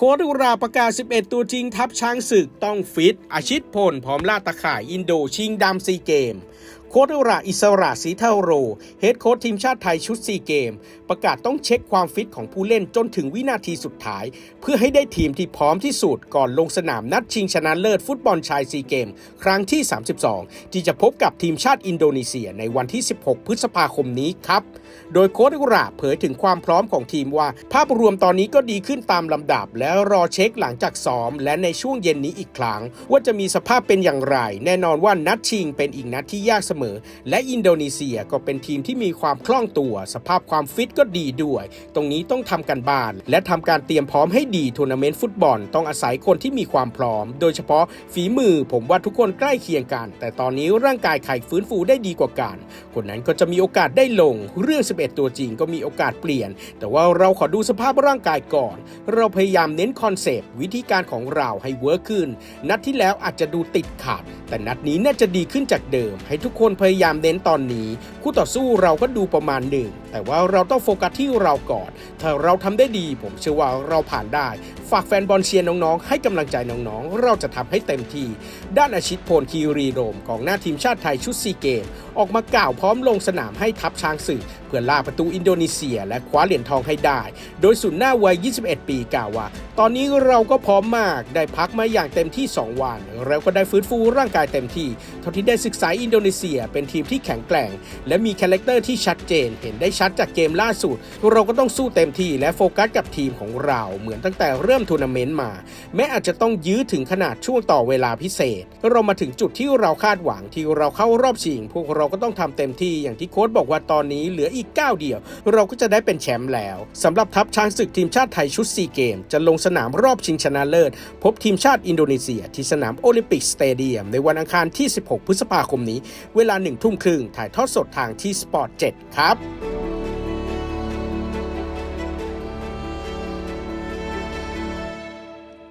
โค้ดอุราประกาศ 11 ตัวจริงทัพช้างศึกต้องฟิต อาชิตพล พร้อมล่าตะข่ายอินโดชิงดำซีเกม โค้ดอุราอิสระสีเทาโร เฮดโค้ชทีมชาติไทยชุดซีเกม ประกาศต้องเช็คความฟิตของผู้เล่นจนถึงวินาทีสุดท้าย เพื่อให้ได้ทีมที่พร้อมที่สุดก่อนลงสนามนัดชิงชนะเลิศฟุตบอลชายซีเกม ครั้งที่ 32 ที่จะพบกับทีมชาติอินโดนีเซียในวันที่ 16 พฤษภาคมนี้ครับ โดยโค้ดอุราเผยถึงความพร้อมของทีมว่า ภาพรวมตอนนี้ก็ดีขึ้นตามลำดับ แล้วรอเช็คหลังจากซ้อม และในช่วงเย็นนี้อีกครั้ง ว่าจะมีสภาพเป็นอย่างไร แน่นอนว่านัดชิงเป็นอีกนัดที่ยากเสมอ และอินโดนีเซียก็เป็นทีมที่มีความคล่องตัว สภาพความฟิตก็ดีด้วย ตรงนี้ต้องทำกันบ้าน และทำการเตรียมพร้อมให้ดีทัวร์นาเมนต์ฟุตบอลต้องอาศัยคนที่มีความพร้อม โดยเฉพาะฝีมือผมว่าทุกคนใกล้เคียงกัน แต่ตอนนี้ร่างกายใครฟื้นฟูได้ดีกว่ากัน คนนั้นก็จะมีโอกาสได้ลง เรื่อง 11 ตัวจริงก็มีโอกาสเปลี่ยน แต่ว่าเราขอดูสภาพร่างกายก่อน เราพยายามเน้นคอนเซปต์วิธีการของเราให้เวิร์คขึ้น นัดที่แล้วอาจจะดูติดขัด แต่นัดนี้น่าจะดีขึ้นจากเดิม ให้ทุกคนพยายามเน้นตอนนี้ คู่ต่อสู้เราก็ดูประมาณหนึ่ง แต่ว่าเราต้องโฟกัสที่เราก่อน ถ้าเราทำได้ดี ผมเชื่อว่าเราผ่านได้ ฝากแฟนบอลเชียร์น้องๆ ให้กำลังใจน้องๆ เราจะทำให้เต็มที่ ด้านอาชิตพลคีรีโรมกองหน้าทีมชาติไทยชุดซีเกม ออกมากล่าวพร้อมลงสนามให้ทัพช้างศึกเพื่อล่าประตูอินโดนีเซีย และคว้าเหรียญทองให้ได้ โดยสุนหน้าวัย 21 ปีกล่าวว่า ตอนนี้เราก็พร้อมมากได้พักมาอย่างเต็มที่ 2 วัน แล้วก็ได้ฟื้นฟูร่างกายเต็มที่ เท่าที่ได้ศึกษาอินโดนีเซียเป็นทีมที่แข็งแกร่ง และมีคาแรคเตอร์ที่ชัดเจน เห็นได้ชัดจากเกมล่าสุด เราก็ต้องสู้เต็มที่และโฟกัสกับทีมของเรา เหมือนตั้งแต่เริ่มทัวร์นาเมนต์มา แม้อาจจะต้องยื้อถึงขนาดช่วงต่อเวลาพิเศษ เรามาถึงจุดที่เราคาดหวังที่เราเข้ารอบชิง พวกเราก็ต้องทำเต็มที่อย่างที่โค้ชบอกว่าตอนนี้เหลืออีกก้าเดียว เราก็จะได้เป็นแชมป์แล้วสำหรับทัพช้างศึกทีมชาติไทยชุดซีเกมจะลงสนามรอบชิงชนะเลิศ พบทีมชาติอินโดนีเซีย ที่สนามโอลิมปิกสเตเดียม ในวันอังคารที่ 16 พฤษภาคมนี้ เวลา1ทุ่มครึ่งถ่ายทอดสดทางที่สปอร์ต7ครับ